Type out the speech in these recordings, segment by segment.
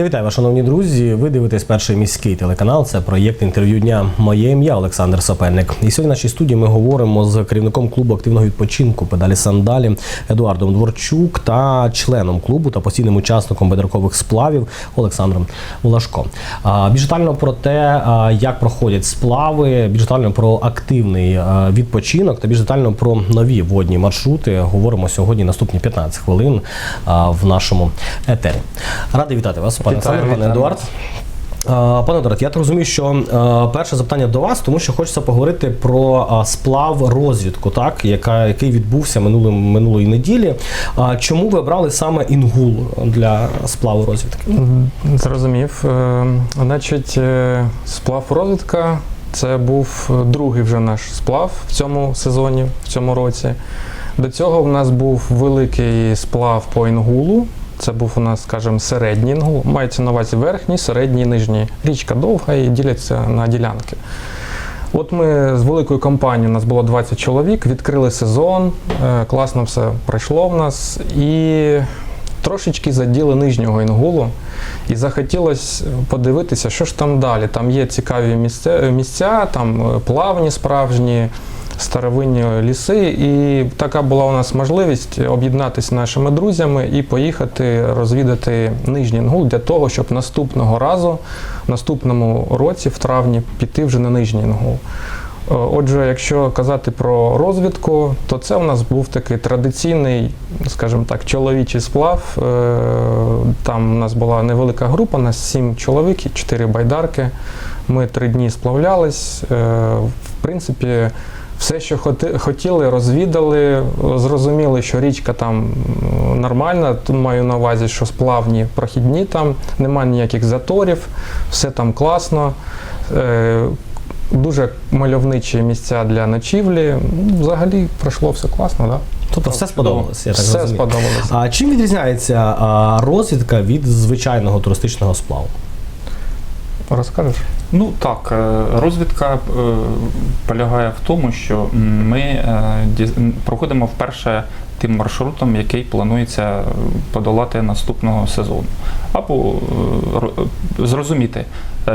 Я вітаю вас, шановні друзі. Ви дивитесь перший міський телеканал. Це проєкт інтерв'ю дня. Моє ім'я Олександр Сапельник. І сьогодні в нашій студії ми говоримо з керівником клубу активного відпочинку педалі сандалі Едуардом Дворчук та членом клубу та постійним учасником бедракових сплавів Олександром Лашко. А, Більш детально про те, як проходять сплави, більш детально про активний відпочинок та більш детально про нові водні маршрути. Говоримо сьогодні наступні 15 хвилин в нашому етері. Радий вітати вас, Олександр, пане Едуард. Пане Едуард, я так розумію, що перше запитання до вас, тому що хочеться поговорити про сплав розвідку, так яка який відбувся минулим минулої неділі. А чому ви обрали саме інгул для сплаву розвідки? Зрозумів. Е, Значить, е, сплав розвідка це був другий вже наш сплав в цьому сезоні, в цьому році. До цього в нас був великий сплав по інгулу. Це був у нас, скажімо, середній інгул. Мається на увазі верхній, середній, нижній. Річка довга і діляться на ділянки. От ми з великою компанією, у нас було 20 чоловік, відкрили сезон, е, класно все пройшло в нас. І трошечки заділи нижнього інгулу. І захотілося подивитися, що ж там далі. Там є цікаві місця, місця там е, плавні справжні, старовинні ліси. І така була у нас можливість об'єднатися нашими друзями і поїхати розвідати нижній інгул для того, щоб наступного разу, наступному році, в травні, піти вже на нижній інгул. Е, Отже, якщо казати про розвідку, то це у нас був такий традиційний, скажімо так, чоловічий сплав. Е, Там у нас була невелика група, у нас сім чоловік і чотири байдарки. Ми три дні сплавлялись. Е, В принципі, все, що хотіли, розвідали, зрозуміли, що річка там нормальна. Тут маю на увазі, що сплавні прохідні там, немає ніяких заторів, все там класно. Е, Дуже мальовничі місця для ночівлі. Взагалі пройшло все класно, да? Тобто все сподобалось, я так все розумію. сподобалося. А чим відрізняється розвідка від звичайного туристичного сплаву? Розкажеш? Ну так, е, розвідка е, полягає в тому, що ми е, проходимо вперше тим маршрутом, який планується подолати наступного сезону. Або ро- зрозуміти,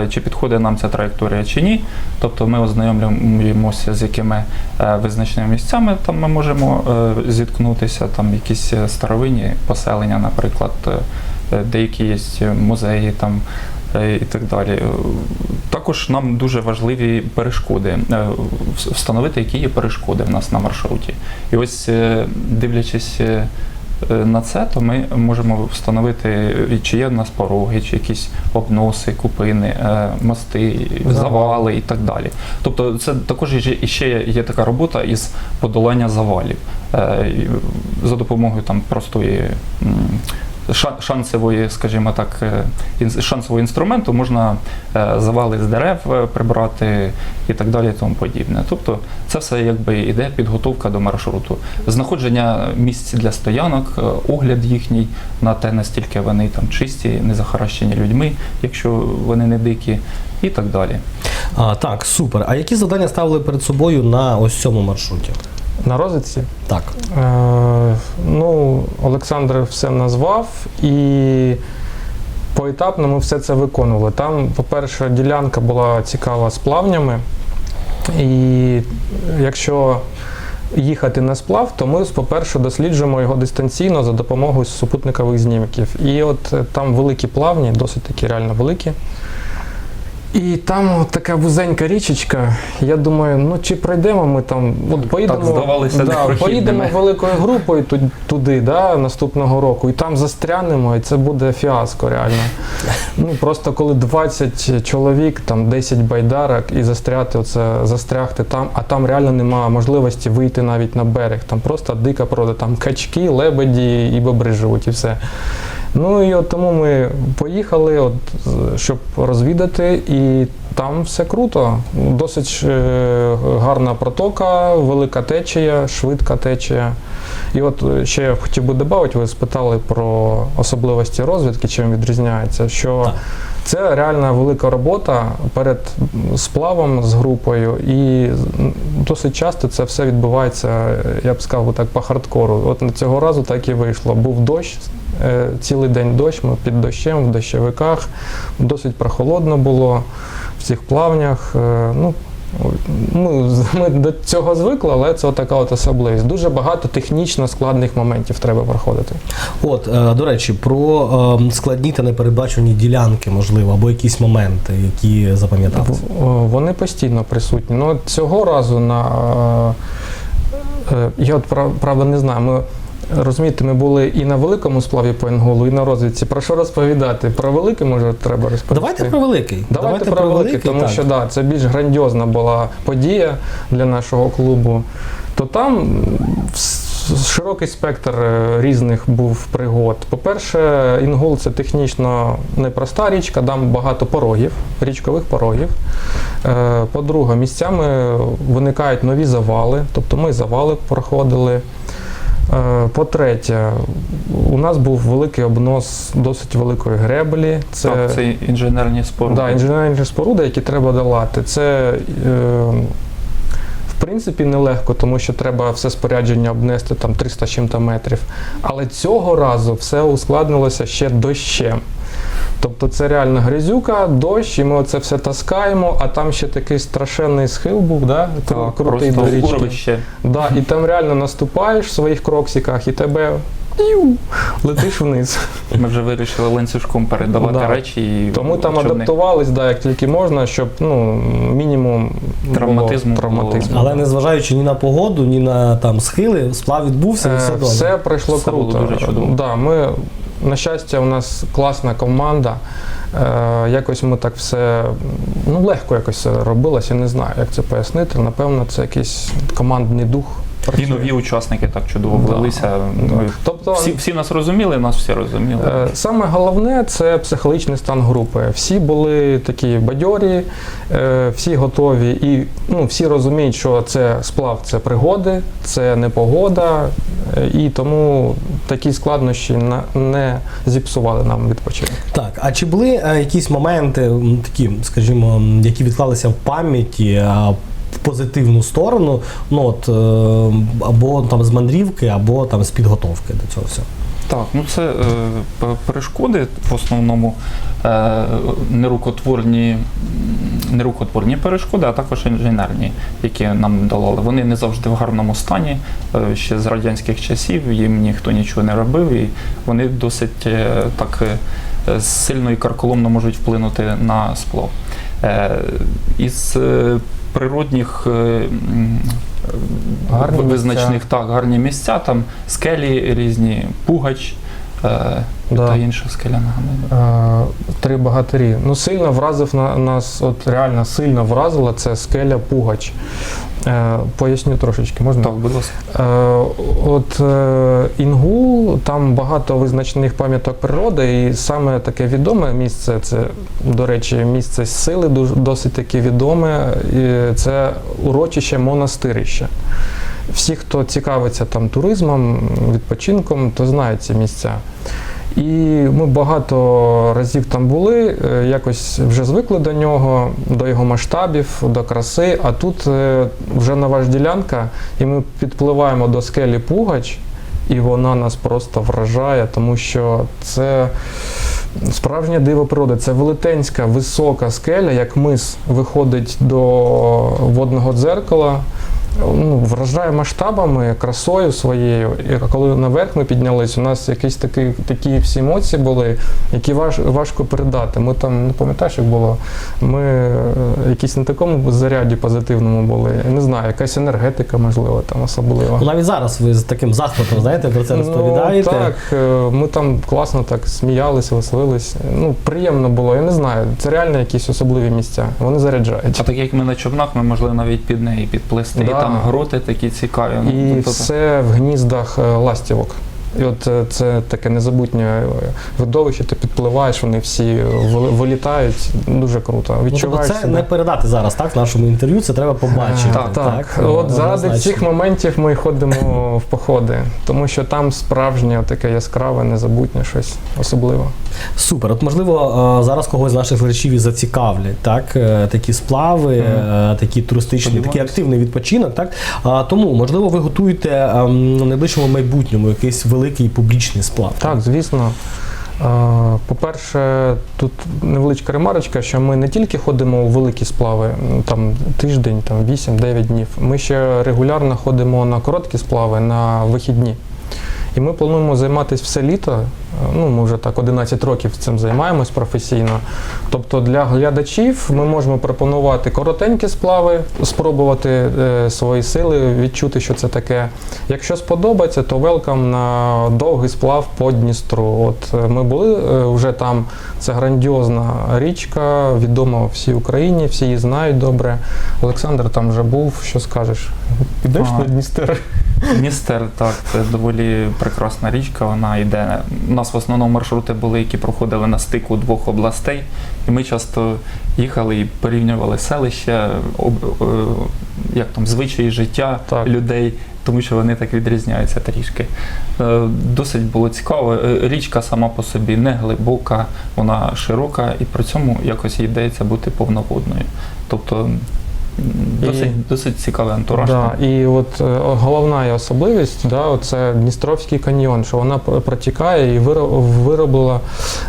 чи підходить нам ця траєкторія чи ні. Тобто ми ознайомлюємося з якими визначеними місцями там ми можемо зіткнутися, там якісь старовинні поселення, наприклад, деякі є музеї там і так далі. Е, Також нам дуже важливі перешкоди, е, встановити, які є перешкоди в нас на маршруті. І ось е, дивлячись е, е, на це, то ми можемо встановити, е, чи є в нас пороги, чи якісь обноси, купини, е, мости, Завали. і так далі. Тобто це також ще є така робота із подолання завалів Е, за допомогою там простої. Шансової, скажімо так, е, шансового інструменту можна е, завали з дерев е, прибрати і так далі, і тому подібне. Тобто це все якби іде підготовка до маршруту, знаходження місць для стоянок, огляд їхній на те, наскільки вони там чисті, не захаращені людьми, якщо вони не дикі, і так далі. А, так, супер. А які завдання ставили перед собою на ось цьому маршруті? На розвідці? Так. Е, ну, Олександр все назвав і поетапно ми все це виконували. Там, по-перше, ділянка була цікава з плавнями. І якщо їхати на сплав, то ми, по-перше, досліджуємо його дистанційно за допомогою супутникових знімків. І от е, там великі плавні, досить такі реально великі. І там така вузенька річечка. Я думаю, ну чи пройдемо ми там, от поїдемо, здавалося, да, поїдемо великою групою ту- туди, да, наступного року, і там застрянемо, і це буде фіаско реально. Ну просто коли 20 чоловік, там 10 байдарок і застряти, оце застрягти там, а там реально немає можливості вийти навіть на берег. Там просто дика природа, там качки, лебеді і бобри живуть, і все. Ну і от тому ми поїхали, от, щоб розвідати, і там все круто. Досить е, гарна протока, велика течія, швидка течія. І от е, ще я хотів би додати, ви спитали про особливості розвідки, чим відрізняється, що Так. це реальна велика робота перед сплавом з групою, і досить часто це все відбувається, я б сказав, так по хардкору. От на цього разу так і вийшло. Був дощ Цілий день дощ, ми під дощем, в дощовиках. Досить прохолодно було в цих плавнях. Е, Ну, ми, ми до цього звикли, але це така от особливість. Дуже багато технічно складних моментів треба проходити. От, е, до речі, про е, складні та непередбачені ділянки, можливо, або якісь моменти, які запам'яталися. Вони постійно присутні. Ну, цього разу на. е, е, Я от прав- правда не знаю. Ми розумієте, ми були і на великому сплаві по Інголу, і на розвідці. Про що розповідати? Про велике може треба розповісти? Давайте про великий. Давайте, про велике, тому так. що да, це більш грандіозна була подія для нашого клубу. То там широкий спектр е, різних був пригод. По-перше, Інгул це технічно непроста річка, там багато порогів, річкових порогів. Е, По-друге, місцями виникають нові завали, тобто ми завали проходили. Е, По-третє, у нас був великий обнос досить великої греблі. Це, Так, це інженерні споруди. Да, інженерні споруди, які треба долати. Це е, в принципі нелегко, тому що треба все спорядження обнести там 300 з чим-то метрів. Але цього разу все ускладнилося ще дощем. Тобто це реально грязюка, дощ, і ми оце все таскаємо, а там ще такий страшенний схил був, да? кру- Так, крутий до річки. Да, і там реально наступаєш в своїх кроксиках, і тебе летиш вниз. Ми вже вирішили ланцюжком передавати Да. речі. і Тому там човни. адаптувались, да, як тільки можна, щоб ну, мінімум Травматизму було, травматизму. Але незважаючи ні на погоду, ні на там схили, сплав відбувся і Е, все добре. все пройшло Все було круто. дуже чудово. Да, ми, на щастя, у нас класна команда. Е, якось ми так все ну, легко якось це робилось, я не знаю, як це пояснити. Напевно, це якийсь командний дух. І нові учасники так чудово Да. влилися. Да. Тобто, Всі, всі нас розуміли, нас всі розуміли. Е, Саме головне це психологічний стан групи. Всі були такі бадьорі, е, всі готові, і ну, всі розуміють, що це сплав, це пригоди, це не погода, е, і тому такі складнощі на- не зіпсували нам відпочинок. Так, а чи були якісь моменти, такі, скажімо, які відклалися в пам'яті позитивну сторону, ну от е, або там з мандрівки, або там з підготовки до цього всього? Так, ну це е, перешкоди в основному е, нерукотворні, нерукотворні перешкоди, а також інженерні, які нам долали. Вони не завжди в гарному стані. Е, ще з радянських часів їм ніхто нічого не робив, і вони досить е, так е, сильно і карколомно можуть вплинути на сплав. Е, із е, природних е, Гарні визначних місця. так, гарні місця, там скелі різні, пугач е, Да. та інша скеляна гамина. Е, Три богатирі. Ну, сильно вразив на нас, от реально сильно вразила це скеля Пугач. Е, Поясню трошечки, можна? Так, будь ласка. Е, От е, Інгул, там багато визначених пам'яток природи, і саме таке відоме місце це, до речі, місце сили досить таке відоме. І це урочище монастирище. Всі, хто цікавиться там туризмом, відпочинком, то знають ці місця. І ми багато разів там були, е, якось вже звикли до нього, до його масштабів, до краси. А тут е, вже нова ж ділянка, і ми підпливаємо до скелі Пугач, і вона нас просто вражає, тому що це справжнє диво природи. Це велетенська висока скеля, як мис виходить до водного дзеркала. Ну, вражає масштабами, красою своєю. І коли наверх ми піднялись, у нас якісь такі, такі всі емоції були, які важ, важко передати. Ми там, не пам'ятаєш, як було, ми е, якісь на такому заряді позитивному були. Я не знаю, якась енергетика, можливо, там особлива. Ну, навіть зараз ви з таким захватом, знаєте, про це розповідаєте. Ну, так, е, ми там класно так сміялися, веселились. Ну, приємно було, я не знаю. Це реально якісь особливі місця. Вони заряджають. А так як ми на човнах, ми могли навіть під неї підплисти. Да. Там гроти такі цікаві. Ну, І тобто, все в гніздах е, ластівок. І от е, це таке незабутнє е, видовище, ти підпливаєш, вони всі вили- вилітають. Дуже круто. Ну, тобто це себе. не передати зараз, так, в нашому інтерв'ю, це треба побачити. Так, так. От заради цих моментів ми ходимо в походи, тому що там справжнє таке яскраве, незабутнє щось особливе. Супер. От можливо, е, зараз когось з наших глядачів і зацікавлять, так, е, такі сплави, е, такі туристичні, такий активний відпочинок. Так? А, Тому, можливо, ви готуєте ем, в найближчому майбутньому якийсь великий великий публічний сплав. Так, звісно. Е, По-перше, тут невеличка ремарочка, що ми не тільки ходимо у великі сплави, там тиждень, там 8-9 днів. Ми ще регулярно ходимо на короткі сплави на вихідні. І ми плануємо займатися все літо. Е, Ну, ми вже так 11 років цим займаємось професійно. Тобто для глядачів ми можемо пропонувати коротенькі сплави, спробувати е, свої сили, відчути, що це таке. Якщо сподобається, то велкам на довгий сплав по Дністру. От е, ми були е, вже там. Це грандіозна річка, відома всій Україні, всі її знають добре. Олександр там вже був. Що скажеш? Підеш на Дністер? Дністер, так, це доволі прекрасна річка. Вона йде. У нас в основному маршрути були, які проходили на стику двох областей. І ми часто їхали і порівнювали селища, об- е, як там звичаї життя Так. людей, тому що вони так відрізняються трішки. Е, Досить було цікаво. Е, Річка сама по собі не глибока, вона широка і при цьому якось їй вдається бути повноводною. Тобто досить, досить цікавий антураж. Да, і от е, головна особливість, да, це Дністровський каньйон, що вона протікає і виробила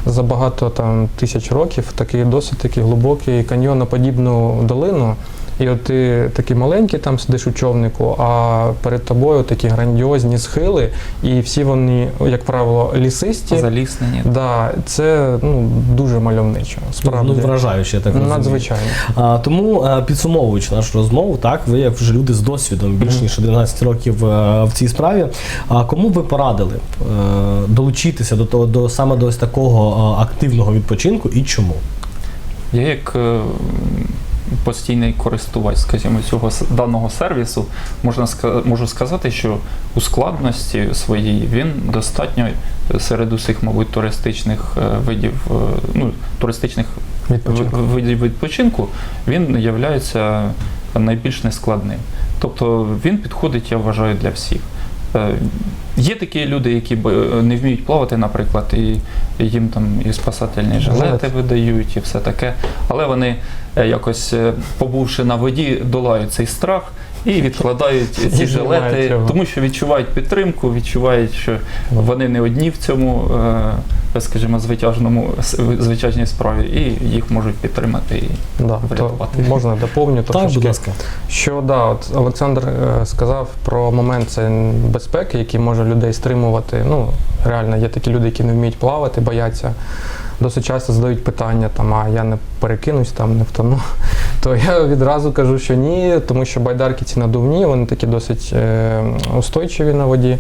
за багато там тисяч років такий досить такий глибокий каньйоноподібну долину. І от ти такий маленький там сидиш у човнику, а перед тобою такі грандіозні схили, і всі вони, як правило, лісисті. Заліснені. Да, це ну, дуже мальовничо. Справді. Ну, вражаюче, я так розумію. Надзвичайно. А, тому е, підсумовуючи нашу розмову, так ви як вже люди з досвідом більш ніж 11 років е, в цій справі. А кому ви порадили е, долучитися до того до саме до ось такого активного відпочинку і чому? Я як постійний користувач, скажімо, цього даного сервісу, можна можу сказати, що у складності своїй він достатньо серед усіх, мабуть, туристичних е, видів, е, ну, туристичних Відпочинку. видів відпочинку, він є найбільш нескладним. Тобто він підходить, я вважаю, для всіх. Е, Є такі люди, які е, не вміють плавати, наприклад, і їм там і спасательні жилети видають, і все таке. Але вони е, якось, побувши на воді, долають цей страх і відкладають ці жилети, тому що відчувають підтримку, відчувають, що вони не одні в цьому, скажімо, звитяжному звитяжній справі, і їх можуть підтримати. І Да, то можна доповню Так, трошечки. будь ласка. Що да, от Олександр е, сказав про момент це безпеки, який може людей стримувати. Ну, реально, є такі люди, які не вміють плавати, бояться. Досить часто задають питання, там, а я не перекинусь, там, не втону. То я відразу кажу, що ні, тому що байдарки ці надувні, вони такі досить е, устойчиві на воді,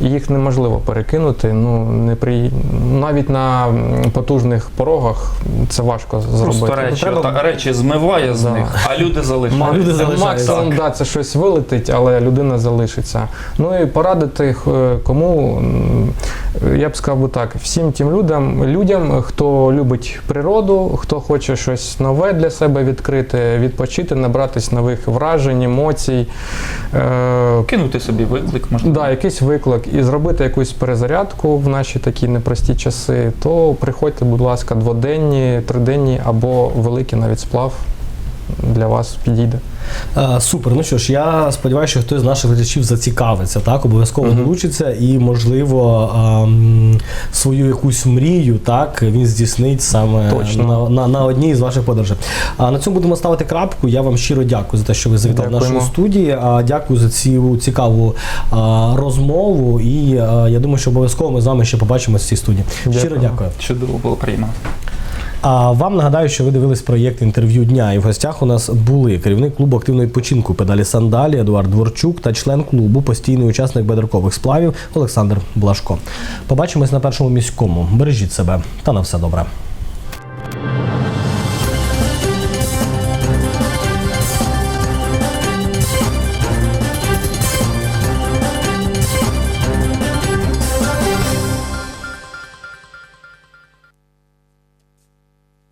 їх неможливо перекинути. Ну, не при... Навіть на потужних порогах це важко зробити. Просто речі, Треба- отак, речі змиває з Да. них, а люди залишаються. А люди залишаються. Максимум, Так. да, це щось вилетить, але людина залишиться. Ну і порадити е, кому, я б сказав би так, всім тим людям, людям, хто любить природу, хто хоче щось нове для себе відкрити, відпочити, набратись нових вражень, емоцій. Е, Кинути собі виклик, можна. Да, якийсь виклик і зробити якусь перезарядку в наші такі непрості часи, то приходьте, будь ласка, дводенні, триденні або великий навіть сплав для вас підійде. Е, Супер. Ну що ж, я сподіваюся, що хтось з наших глядачів зацікавиться, так обов'язково Мгм. долучиться і, можливо, ем, свою якусь мрію, так він здійснить саме Точно. на, на, на одній з ваших подорожей. А на цьому будемо ставити крапку. Я вам щиро дякую за те, що ви завітали в нашу Дякуємо. студію. А дякую за цю цікаву а, розмову. І а, я думаю, що обов'язково ми з вами ще побачимося в цій студії. Щиро дякую. Чудово було приємно. А вам нагадаю, що ви дивились проєкт інтерв'ю дня, і в гостях у нас були керівник клубу активної починку педалі Сандалі Едуард Дворчук та член клубу, постійний учасник бедеркових сплавів Олександр Блашко. Побачимось на першому міському. Бережіть себе та на все добре.